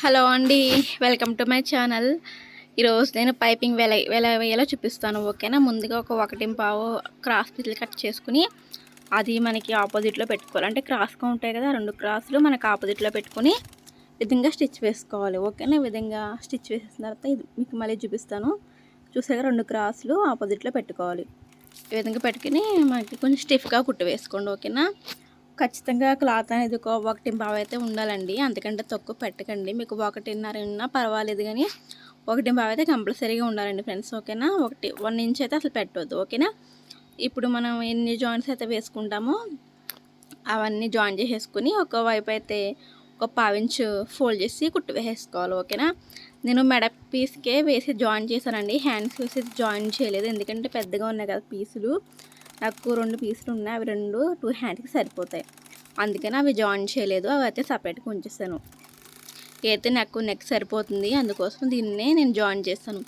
Hello అండి welcome to my channel. ఈరోజు నేను పైపింగ్ వెల ఎలా వేయాలో చూపిస్తాను ఓకేనా? ముందుగా ఒక ఒకటి పావు క్రాస్ పీసులు కట్ చేసుకుని అది మనకి ఆపోజిట్లో పెట్టుకోవాలి. అంటే క్రాస్గా ఉంటాయి కదా రెండు క్రాసులు మనకి ఆపోజిట్లో పెట్టుకుని విధంగా స్టిచ్ వేసుకోవాలి ఓకేనా? విధంగా స్టిచ్ వేసిన తర్వాత ఇది మీకు మళ్ళీ చూపిస్తాను. చూసాక రెండు క్రాసులు ఆపోజిట్లో పెట్టుకోవాలి. ఈ విధంగా పెట్టుకుని మనకి కొంచెం స్టిఫ్గా కుట్టు వేసుకోండి ఓకేనా? ఖచ్చితంగా క్లాత్ అనేది ఒక ఒకటి బావ అయితే ఉండాలండి. అంతకంటే తక్కువ పెట్టకండి. మీకు ఒకటిన్నర ఉన్నా పర్వాలేదు కానీ ఒకటి బావ అయితే కంపల్సరీగా ఉండాలండి ఫ్రెండ్స్. ఓకేనా? ఒకటి వన్ ఇంచ్ అయితే అసలు పెట్టవద్దు ఓకేనా? ఇప్పుడు మనం ఎన్ని జాయింట్స్ అయితే వేసుకుంటామో అవన్నీ జాయిన్ చేసేసుకుని ఒక వైపు అయితే ఒక పావించు ఫోల్డ్ చేసి కుట్టు వేసేసుకోవాలి. ఓకేనా? నేను మెడ పీస్కే వేసి జాయిన్ చేశానండి. హ్యాండ్స్ వేసి జాయిన్ చేయలేదు. ఎందుకంటే పెద్దగా ఉన్నాయి కదా పీసులు. నాకు రెండు పీసులు ఉన్నాయి. అవి రెండు టూ హ్యాండ్స్కి సరిపోతాయి. అందుకని అవి జాయిన్ చేయలేదు. అవి అయితే సపరేట్గా ఉంచేసాను. అయితే నాకు నెక్ సరిపోతుంది అందుకోసం దీన్నే నేను జాయిన్ చేస్తాను.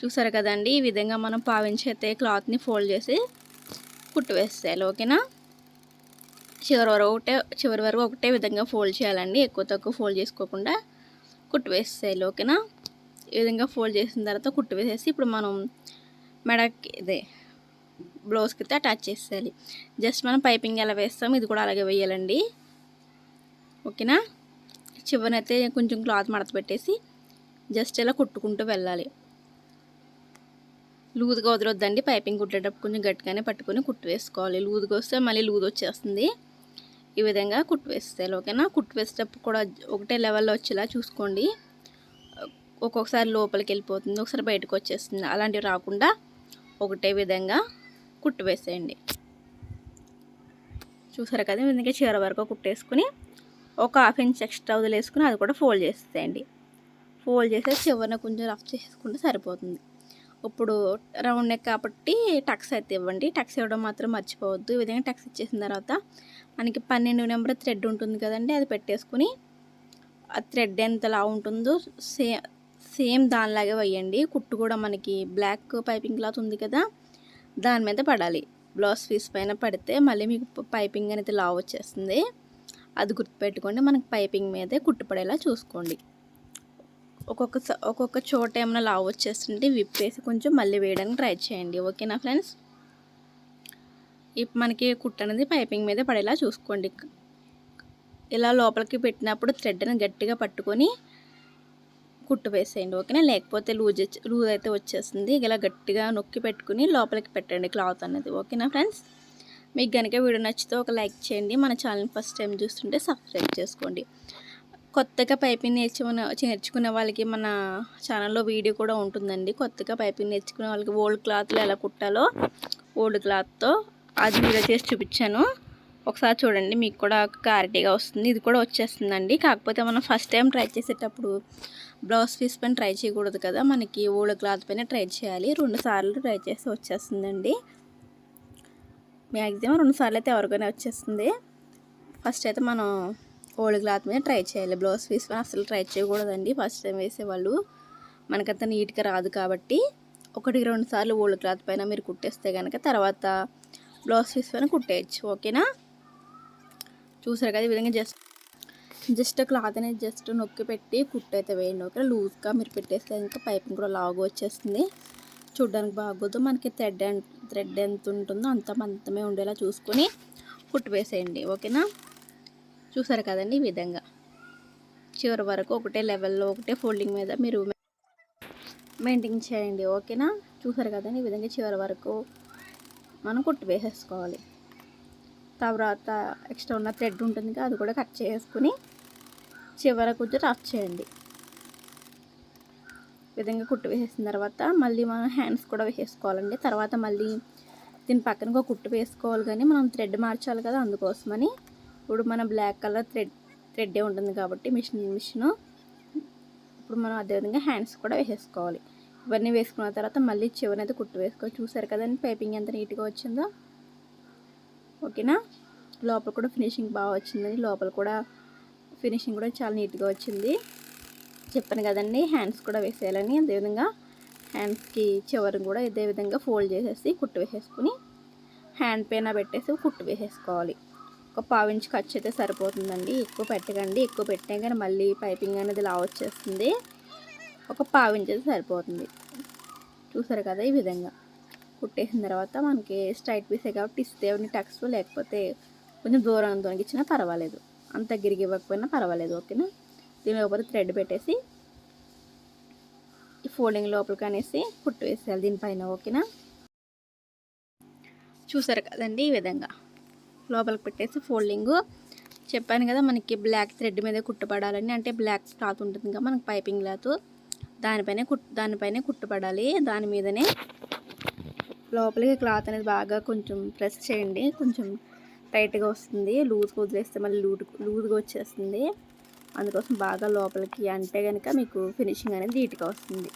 చూసారు కదండి ఈ విధంగా మనం పావించి అయితే క్లాత్ని ఫోల్డ్ చేసి కుట్టు వేసేయాలి. ఓకేనా చివరి వరకు ఒకటే చివరి వరకు ఒకటే విధంగా ఫోల్డ్ చేయాలండి. ఎక్కువ తక్కువ ఫోల్డ్ చేసుకోకుండా కుట్టు వేసేయాలి. ఓకేనా ఈ విధంగా ఫోల్డ్ చేసిన తర్వాత కుట్టు వేసేసి ఇప్పుడు మనం మెడకి ఇదే బ్లౌజ్కి అయితే అటాచ్ చేసేయాలి. జస్ట్ మనం పైపింగ్ ఎలా వేస్తాం ఇది కూడా అలాగే వేయాలండి. ఓకేనా? చివరినైతే కొంచెం క్లాత్ మడత పెట్టేసి జస్ట్ ఇలా కుట్టుకుంటూ వెళ్ళాలి. లూజ్గా వదలొద్దండి. పైపింగ్ కుట్టేటప్పుడు కొంచెం గట్టిగానే పట్టుకొని కుట్టు వేసుకోవాలి. లూజ్గా వస్తే మళ్ళీ లూజ్ వచ్చేస్తుంది. ఈ విధంగా కుట్టు వేసేయాలి. ఓకేనా? కుట్టు వేసేటప్పుడు కూడా ఒకటే లెవెల్లో వచ్చేలా చూసుకోండి. ఒక్కొక్కసారి లోపలికి వెళ్ళిపోతుంది. ఒకసారి బయటకు వచ్చేస్తుంది. అలాంటివి రాకుండా ఒకటే విధంగా కుట్టు వేసేయండి చూసారు కదా మీద చీర వరకు కుట్టేసుకుని ఒక హాఫ్ ఇంచ్ ఎక్స్ట్రా వదిలేసుకుని అది కూడా ఫోల్డ్ చేసేయండి ఫోల్డ్ చేసే చివరిన కొంచెం రఫ్ చేసుకుంటే సరిపోతుంది. ఇప్పుడు రౌండ్ నెక్ కాబట్టి టక్స్ అయితే ఇవ్వండి. టక్స్ ఇవ్వడం మాత్రం మర్చిపోవద్దు. ఈ విధంగా టక్స్ ఇచ్చేసిన తర్వాత మనకి పన్నెండు నెంబర్ థ్రెడ్ ఉంటుంది కదండి అది పెట్టేసుకుని ఆ థ్రెడ్ ఎంతలా ఉంటుందో సేమ్ సేమ్ దానిలాగే వేయండి. కుట్టు కూడా మనకి బ్లాక్ పైపింగ్ క్లాత్ ఉంది కదా దాని మీద పడాలి. బ్లౌజ్ పీస్ పైన పడితే మళ్ళీ మీకు పైపింగ్ అనేది లావ్ వచ్చేస్తుంది. అది గుర్తుపెట్టుకోండి మనకి పైపింగ్ మీదే కుట్టుపడేలా చూసుకోండి. ఒక్కొక్క ఒక్కొక్క చోట ఏమైనా లావ్ వచ్చేస్తుంటే విప్పేసి కొంచెం మళ్ళీ వేయడానికి ట్రై చేయండి. ఓకేనా ఫ్రెండ్స్? ఇప్పుడు మనకి కుట్టు అనేది పైపింగ్ మీద పడేలా చూసుకోండి. ఇలా లోపలికి పెట్టినప్పుడు థ్రెడ్ని గట్టిగా పట్టుకొని కుట్టు వేసేయండి ఓకేనా? లేకపోతే లూజ్ లూజ్ అయితే వచ్చేస్తుంది. ఇలా గట్టిగా నొక్కి పెట్టుకుని లోపలికి పెట్టండి క్లాత్ అనేది ఓకేనా ఫ్రెండ్స్? మీకు కనుక వీడియో నచ్చితే ఒక లైక్ చేయండి. మన ఛానల్ ఫస్ట్ టైం చూస్తుంటే సబ్స్క్రైబ్ చేసుకోండి. కొత్తగా పైపింగ్ నేర్చుకున్న నేర్చుకునే వాళ్ళకి మన ఛానల్లో వీడియో కూడా ఉంటుందండి. కొత్తగా పైపింగ్ నేర్చుకునే వాళ్ళకి ఓల్డ్ క్లాత్లో ఎలా కుట్టాలో ఓల్డ్ క్లాత్తో అది వీడియో చేసి చూపించాను. ఒకసారి చూడండి మీకు కూడా క్లారిటీగా వస్తుంది. ఇది కూడా వచ్చేస్తుందండి. కాకపోతే మనం ఫస్ట్ టైం ట్రై చేసేటప్పుడు బ్లౌజ్ పీస్ పైన ట్రై చేయకూడదు కదా. మనకి ఓల్డ్ క్లాత్ పైన ట్రై చేయాలి. రెండు సార్లు ట్రై చేసి వచ్చేస్తుందండి. మ్యాక్సిమం రెండు సార్లు అయితే ఎవరికైనా వచ్చేస్తుంది. ఫస్ట్ అయితే మనం ఓల్డ్ క్లాత్ మీద ట్రై చేయాలి. బ్లౌజ్ పీస్ పైన అసలు ట్రై చేయకూడదండి ఫస్ట్ టైం వేసేవాళ్ళు. మనకంత నీట్గా రాదు కాబట్టి ఒకటికి రెండు సార్లు ఓల్డ్ క్లాత్ పైన మీరు కుట్టేస్తే కనుక తర్వాత బ్లౌజ్ పీస్ పైన కుట్టేయచ్చు. ఓకేనా? చూసారు కదా ఈ విధంగా జస్ట్ జస్ట్ క్లాత్ అనేది జస్ట్ నొక్కి పెట్టి కుట్టు అయితే వేయండి. ఓకే లూజ్గా మీరు పెట్టేస్తే ఇంకా పైపింగ్ కూడా లాగు వచ్చేస్తుంది. చూడడానికి బాగోదు. మనకి థ్రెడ్ థ్రెడ్ ఎంత ఉంటుందో అంత మంతమే ఉండేలా చూసుకొని కుట్టు వేసేయండి. ఓకేనా? చూసారు కదండి ఈ విధంగా. చివరి వరకు ఒకటే లెవెల్లో ఒకటే ఫోల్డింగ్ మీద మీరు మెయింటైన్ చేయండి. ఓకేనా? చూసారు కదండి ఈ విధంగా చివరి వరకు మనం కుట్టు వేసేసుకోవాలి. తర్వాత ఎక్స్ట్రా ఉన్న థ్రెడ్ ఉంటుంది కదా అది కూడా కట్ చేసుకుని చివర కొంచెం రఫ్ చేయండి. విధంగా కుట్టు వేసేసిన తర్వాత మళ్ళీ మనం హ్యాండ్స్ కూడా వేసేసుకోవాలండి తర్వాత మళ్ళీ దీని పక్కన ఒక కుట్టు వేసుకోవాలి కానీ మనం థ్రెడ్ మార్చాలి కదా అందుకోసమని. ఇప్పుడు మన బ్లాక్ కలర్ థ్రెడ్ థ్రెడ్డే ఉంటుంది కాబట్టి మిషన్ మిషను ఇప్పుడు మనం అదేవిధంగా హ్యాండ్స్ కూడా వేసేసుకోవాలి. ఇవన్నీ వేసుకున్న తర్వాత మళ్ళీ చివరినైతే కుట్టు వేసుకోవాలి. చూసారు కదండి పైపింగ్ ఎంత నీట్గా వచ్చిందో. ఓకేనా? లోపల కూడా ఫినిషింగ్ బాగా వచ్చిందని లోపల కూడా ఫినిషింగ్ కూడా చాలా నీట్గా వచ్చింది. చెప్పాను కదండి హ్యాండ్స్ కూడా వేసేయాలని. అదేవిధంగా హ్యాండ్స్కి చివరి కూడా ఇదే విధంగా ఫోల్డ్ చేసేసి కుట్టు వేసేసుకుని హ్యాండ్ పైన పెట్టేసి కుట్టు వేసేసుకోవాలి. ఒక పావు ఖర్చు అయితే సరిపోతుందండి. ఎక్కువ పెట్టకండి ఎక్కువ పెట్టినా కానీ మళ్ళీ పైపింగ్ అనేది లా వచ్చేస్తుంది. ఒక పావించి అయితే సరిపోతుంది. చూసారు కదా ఈ విధంగా. కుట్టేసిన తర్వాత మనకి స్ట్రైట్ పీసే కాబట్టి ఇస్తే టక్స్ లేకపోతే కొంచెం దూరం దొరికిచ్చినా పర్వాలేదు. అంత గిరిగి ఇవ్వకపోయినా పర్వాలేదు ఓకేనా? దీని లోపల థ్రెడ్ పెట్టేసి ఈ ఫోల్డింగ్ లోపలికి అనేసి కుట్టు వేసేయాలి దీనిపైన ఓకేనా? చూసారు కదండి ఈ విధంగా. లోపలికి పెట్టేసి ఫోల్డింగ్ చెప్పాను కదా మనకి బ్లాక్ థ్రెడ్ మీద కుట్టుపడాలని అంటే బ్లాక్ క్లాత్ ఉంటుంది కదా మనకి పైపింగ్ క్లాత్ దానిపైనే కుట్ దానిపైనే కుట్టుపడాలి. దాని మీదనే లోపలికి క్లాత్ అనేది బాగా కొంచెం ప్రెస్ చేయండి. కొంచెం టైట్గా వస్తుంది. లూజ్గా వదిలేస్తే మళ్ళీ లూట్ లూజ్గా వచ్చేస్తుంది. అందుకోసం బాగా లోపలికి అంటే కనుక మీకు ఫినిషింగ్ అనేది నీట్గా వస్తుంది.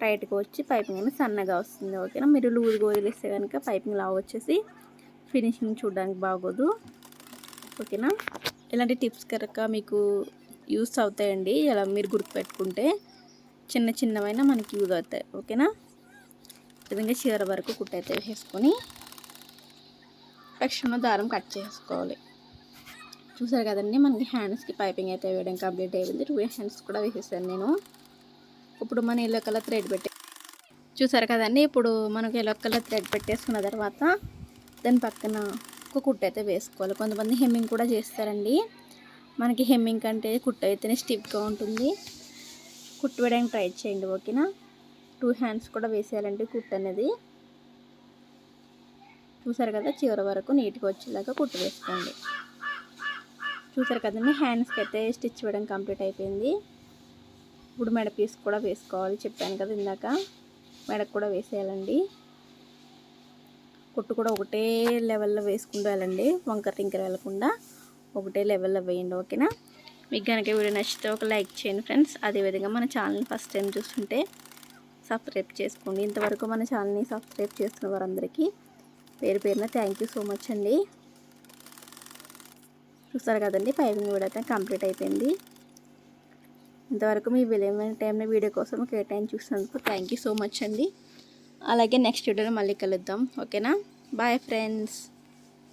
టైట్గా వచ్చి పైపింగ్ అనేది సన్నగా వస్తుంది. ఓకేనా? మీరు లూజ్గా వదిలేస్తే కనుక పైపింగ్ లాగా వచ్చేసి ఫినిషింగ్ చూడడానికి బాగోదు. ఓకేనా? ఇలాంటి టిప్స్ కనుక మీకు యూస్ అవుతాయండి. ఇలా మీరు గుర్తుపెట్టుకుంటే చిన్న చిన్నవైనా మనకి యూజ్ అవుతాయి. ఓకేనా? విధంగా చీర వరకు కుట్టయితే వేసుకొని ఎక్స్ట్రా దారం కట్ చేసుకోవాలి. చూసారు కదండి మనకి హ్యాండ్స్కి పైపింగ్ అయితే వేయడం కంప్లీట్ అయిపోయింది టూ హ్యాండ్స్ కూడా వేసేసాను నేను. ఇప్పుడు మన ఎల్లో కలర్ థ్రెడ్ పెట్టే చూసారు కదండి ఇప్పుడు మనకి ఎల్లో కలర్ థ్రెడ్ పెట్టేసుకున్న తర్వాత దాని పక్కన ఒక కుట్ట అయితే వేసుకోవాలి. కొంతమంది హెమ్మింగ్ కూడా చేస్తారండి. మనకి హెమ్మింగ్ కంటే కుట్ట అయితేనే స్టిప్గా ఉంటుంది. కుట్టు వేయడానికి ట్రై చేయండి ఓకేనా? టూ హ్యాండ్స్ కూడా వేసేయాలండి కుట్టు అనేది. చూసారు కదా చివరి వరకు నీట్గా వచ్చేలాగా కుట్టు వేసుకోండి. చూసారు కదండి హ్యాండ్స్కి అయితే స్టిచ్ వేయడం కంప్లీట్ అయిపోయింది. ఇప్పుడు మెడ పీస్ కూడా వేసుకోవాలి చెప్పాను కదా ఇందాక. మెడకు కూడా వేసేయాలండి. కుట్టు కూడా ఒకటే లెవెల్లో వేసుకుంటూ వెళ్ళండి. వంకర టింకర వెళ్ళకుండా ఒకటే లెవెల్లో వేయండి ఓకేనా మీకు కనుక వీడియో నచ్చితే ఒక లైక్ చేయండి ఫ్రెండ్స్ అదేవిధంగా మన ఛానల్ని ఫస్ట్ టైం చూస్తుంటే సబ్స్క్రైబ్ చేసుకోండి. ఇంతవరకు మన ఛానల్ని సబ్స్క్రైబ్ చేస్తున్న వారందరికీ పేరు పేరున థ్యాంక్ యూ సో మచ్ అండి. చూస్తారు కదండి పైపింగ్ కూడా అయితే కంప్లీట్ అయిపోయింది. ఇంతవరకు మీ విలువైన టైంలో వీడియో కోసం కేటాయించి చూసినందుకు థ్యాంక్ యూ సో మచ్ అండి. అలాగే నెక్స్ట్ వీడియోలో మళ్ళీ కలుద్దాం ఓకేనా? Bye friends